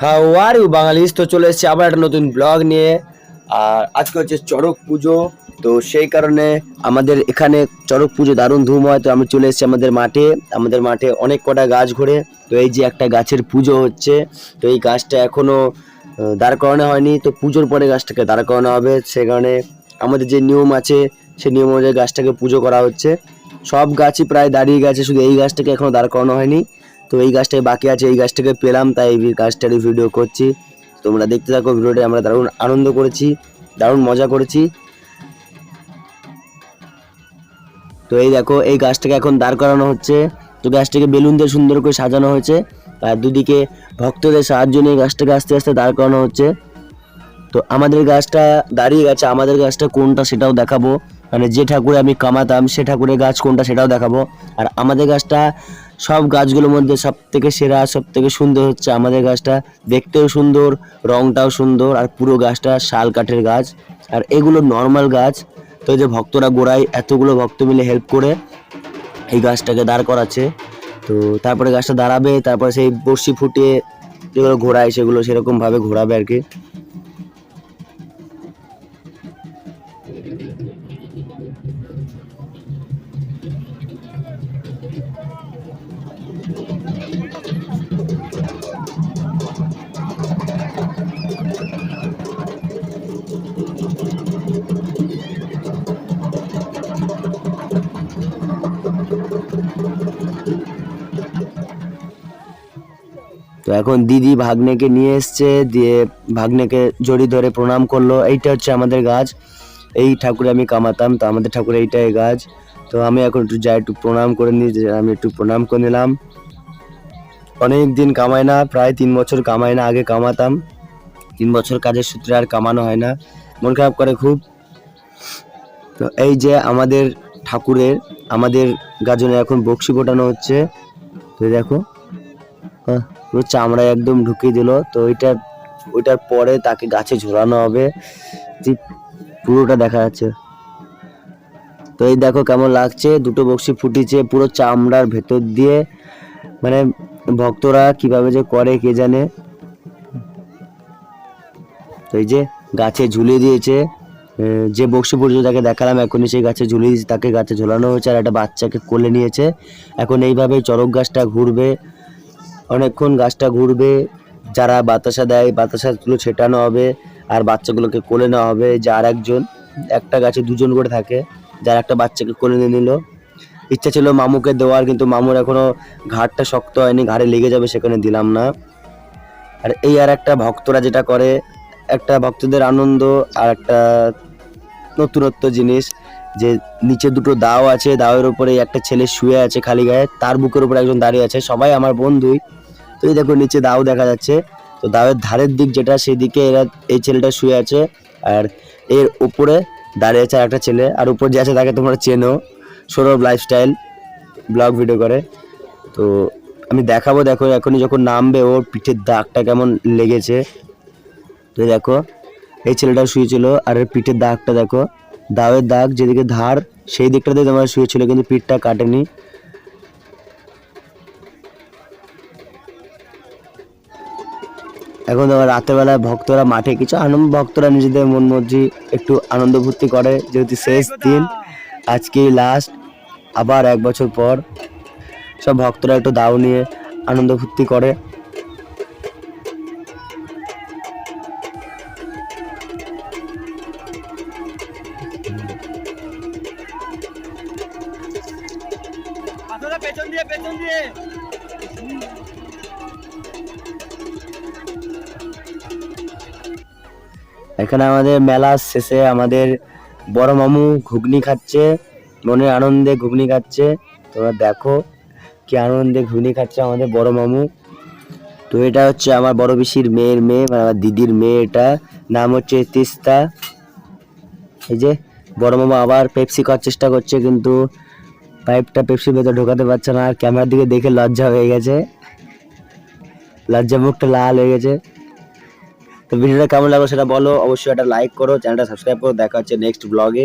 How are you বাঙালিস তো চলে এসেছি আবার একটা নতুন ব্লগ নিয়ে। আর আজকে হচ্ছে চড়ক পুজো তো সেই কারণে আমাদের এখানে চড়ক পুজো দারুণ ধুম হয় তো আমি চলে এসেছি আমাদের মাঠে। আমাদের মাঠে অনেক কটা গাছ ঘোরে তো এই যে একটা গাছের পুজো হচ্ছে তো এই গাছটা এখনও আহ, দাঁড় করানো হয়নি। তো পুজোর পরে গাছটাকে দাঁড় করানো হবে সে কারণে আমাদের যে নিয়ম আছে সেই নিয়ম অনুযায়ী গাছটাকে পুজো করা হচ্ছে। সব গাছই প্রায় দাঁড়িয়ে গেছে শুধু এই গাছটাকে এখনও দাঁড় করানো হয়নি। তো এই গাছটাই বাকি আছে, এই গাছটাকে পেলাম, তাই এই গাছটারই ভিডিও করছি। তোমরা দেখতে থাকো, ভিডিওটা আমরা দারুণ আনন্দ করেছি, দারুণ মজা করেছি। তো এই দেখো, এই গাছটাকে এখন দাঁড় করানো হচ্ছে। তো গাছটাকে বেলুন দিয়ে সুন্দর করে সাজানো হয়েছে। আর দুদিকে ভক্তদের সাহায্য নিয়ে গাছটাকে আস্তে আস্তে দাঁড় করানো হচ্ছে। তো আমাদের গাছটা দাঁড়িয়ে গেছে, আমাদের গাছটা কোনটা সেটাও দেখাবো। মানে যে ঠাকুরে আমি কামাতাম, সে ঠাকুরের গাছ কোনটা সেটাও দেখাবো। আর আমাদের গাছটা, সব গাছগুলোর মধ্যে সব থেকে সেরা সব থেকে সুন্দর হচ্ছে আমাদের গাছটা। দেখতেও সুন্দর, রংটাও সুন্দর, আর পুরো গাছটা শাল কাঠের গাছ। আর এগুলো নর্মাল গাছ। তো যে ভক্তরা গোড়ায় এতগুলো ভক্ত মিলে হেল্প করে এই গাছটাকে দাঁড় করাচ্ছে। তো তারপরে গাছটা দাঁড়াবে, তারপরে সেই বড়শি ফুটিয়ে যেগুলো ঘোরায় সেগুলো সেরকম ভাবে ঘোরাবে আর কি। তো এখন দিদি ভাগ্নেকে নিয়ে এসছে, দিয়ে ভাগ্নেকে জড়ি ধরে প্রণাম করল। এইটা হচ্ছে আমাদের গাছ। এই ঠাকুরে আমি কামাতাম তো আমাদের ঠাকুর এইটাই গাছ। তো আমি এখন একটু যাই একটু প্রণাম করে নিই আমি একটু প্রণাম করে নিলাম। অনেক দিন কামাই না প্রায় তিন বছর কামাই না আগে কামাতাম। তিন বছর কাজের সূত্রে আর কামানো হয় না। মন খারাপ করে খুব। তো এই যে আমাদের ঠাকুরের আমাদের গাজনে এখন বক্সি ফোটানো হচ্ছে। তো দেখো আহ, পুরো চামড়া একদম ঢুকিয়ে দিল। তো ওইটা ওইটার পরে তাকে গাছে ঝোলানো হবে। পুরোটা দেখা যাচ্ছে। তো এই দেখো কেমন লাগছে, দুটো বক্সি ফুটিছে, পুরো চামড়ার ভেতর দিয়ে। মানে ভক্তরা কীভাবে যে করে কে জানে। তো এই যে গাছে ঝুলিয়ে দিয়েছে যে বক্সি ফুটেছে তাকে দেখালাম, এখনই সেই গাছে ঝুলিয়ে দিয়েছে, তাকে গাছে ঝোলানো হয়েছে, আর একটা বাচ্চাকে কোলে নিয়েছে। এখন এইভাবে চড়ক গাছটা ঘুরবে, অনেকক্ষণ গাছটা ঘুরবে, যারা বাতাসা দেয়, বাতাসাগুলো ছেটানো হবে আর বাচ্চাগুলোকে কোলে নেওয়া হবে। যে আর একজন একটা গাছে দুজন করে থাকে, যার একটা বাচ্চাকে কোলে নিয়ে নিল। ইচ্ছা ছিল মামুকে দেওয়ার, কিন্তু মামুর এখনও ঘাড়টা শক্ত হয়নি, ঘাড়ে লেগে যাবে সেখানে দিলাম না। আর এই আর একটা ভক্তরা যেটা করে, একটা ভক্তদের আনন্দ আর একটা নতুনত্ব জিনিস, যে নিচে দুটো দাও আছে, দাওয়ের উপরে একটা ছেলে শুয়ে আছে খালি গায়ে, তার বুকের উপরে একজন দাঁড়িয়ে আছে, সবাই আমার বন্ধুই। তো এই দেখো নিচে দাও দেখা যাচ্ছে। তো দাওয়ের ধারের দিক যেটা, সেদিকে এরা এই ছেলেটা শুয়ে আছে আর এর উপরে দাঁড়িয়ে আছে একটা ছেলে। আর উপর যে আছে তাকে তোমরা চেনো, সৌরভ লাইফস্টাইল ব্লগ ভিডিও করে। তো আমি দেখাবো, দেখো এখনই যখন নামবে ওর পিঠের দাগটা কেমন লেগেছে। তো দেখো, এই ছেলেটা শুয়েছিল আর এর পিঠের দাগটা দেখো। দাওয়ের দাগ যেদিকে ধার, সেই দিকটাতে তোমার শুয়েছিল, কিন্তু পিঠটা কাটেনি। এখন তোমার রাতের বেলায় ভক্তরা মাঠে কিছু আনন্দ, ভক্তরা নিজেদের মন মর্জি একটু আনন্দ ফুর্তি করে, যেহেতু শেষ দিন, আজকেই লাস্ট আবার এক বছর পর সব ভক্তরা একটু দাও নিয়ে আনন্দ ফুর্তি করে। পেছন দিয়ে পেছন দিয়ে। এখানে আমাদের মেলা শেষে আমাদের বড় মামু ঘুগনি খাচ্ছে, মনের আনন্দে ঘুগনি খাচ্ছে। তোমরা দেখো কি আনন্দে ঘুগনি খাচ্ছে আমাদের বড় মামু। তো এটা হচ্ছে আমার বড় পিসির মেয়ের মেয়ে মানে আমার দিদির মেয়ে এটা। নাম হচ্ছে তিস্তা। এই যে বড় মামা আবার পেপসি খাওয়ার চেষ্টা করছে, কিন্তু পাইপটা পেপসির ভেতর ঢোকাতে পারছে না। আর ক্যামেরার দিকে দেখে লজ্জা হয়ে গেছে। লজ্জা মুখটা লাল হয়ে গেছে। তো ভিডিওটা কেমন লাগল সেটা বলো। অবশ্যই একটা লাইক করো চ্যানেলটা সাবস্ক্রাইব করো। দেখা হচ্ছে নেক্সট ব্লগে